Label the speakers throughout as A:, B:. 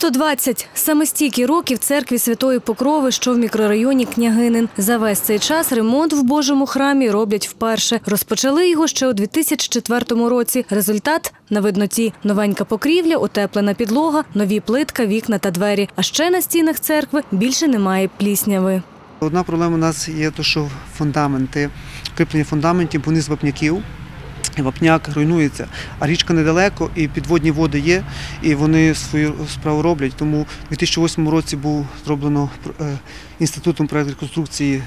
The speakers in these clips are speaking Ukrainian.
A: 120. Саме стільки років церкві Святої Покрови, що в мікрорайоні Княгинин. За весь цей час ремонт в Божому храмі роблять вперше. Розпочали його ще у 2004 році. Результат на видноті. Новенька покрівля, утеплена підлога, нові плитка, вікна та двері. А ще на стінах церкви більше немає плісняви.
B: Одна проблема у нас є, то, що фундаменти, кріплення фундаментів, вони з вапняків. І вапняк руйнується, а річка недалеко, і підводні води є, і вони свою справу роблять. Тому у 2008 році був зроблено е, інститутом проєкт реконструкції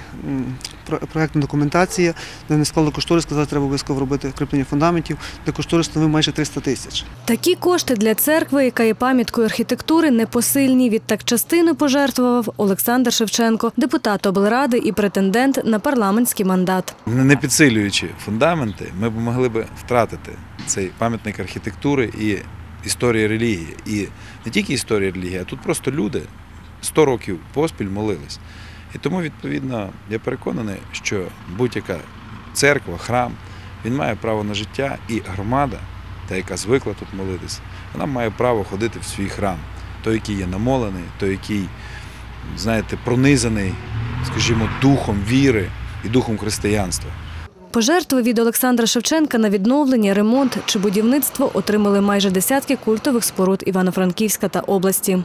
B: проєктна документація, де вони склали кошторис, сказали, треба обов'язково робити кріплення фундаментів, де кошторис становив майже 300 тисяч.
A: Такі кошти для церкви, яка є пам'яткою архітектури, непосильні. Відтак частину пожертвував Олександр Шевченко, депутат облради і претендент на парламентський мандат.
C: Не підсилюючи фундаменти, ми б могли б втратити цей пам'ятник архітектури і історії релігії. І не тільки історія релігії, а тут просто люди 100 років поспіль молились. І тому, відповідно, я переконаний, що будь-яка церква, храм, він має право на життя, і громада, та яка звикла тут молитись, вона має право ходити в свій храм. Той, який є намолений, той, який, знаєте, пронизаний, скажімо, духом віри і духом християнства.
A: Пожертви від Олександра Шевченка на відновлення, ремонт чи будівництво отримали майже десятки культових споруд Івано-Франківська та області.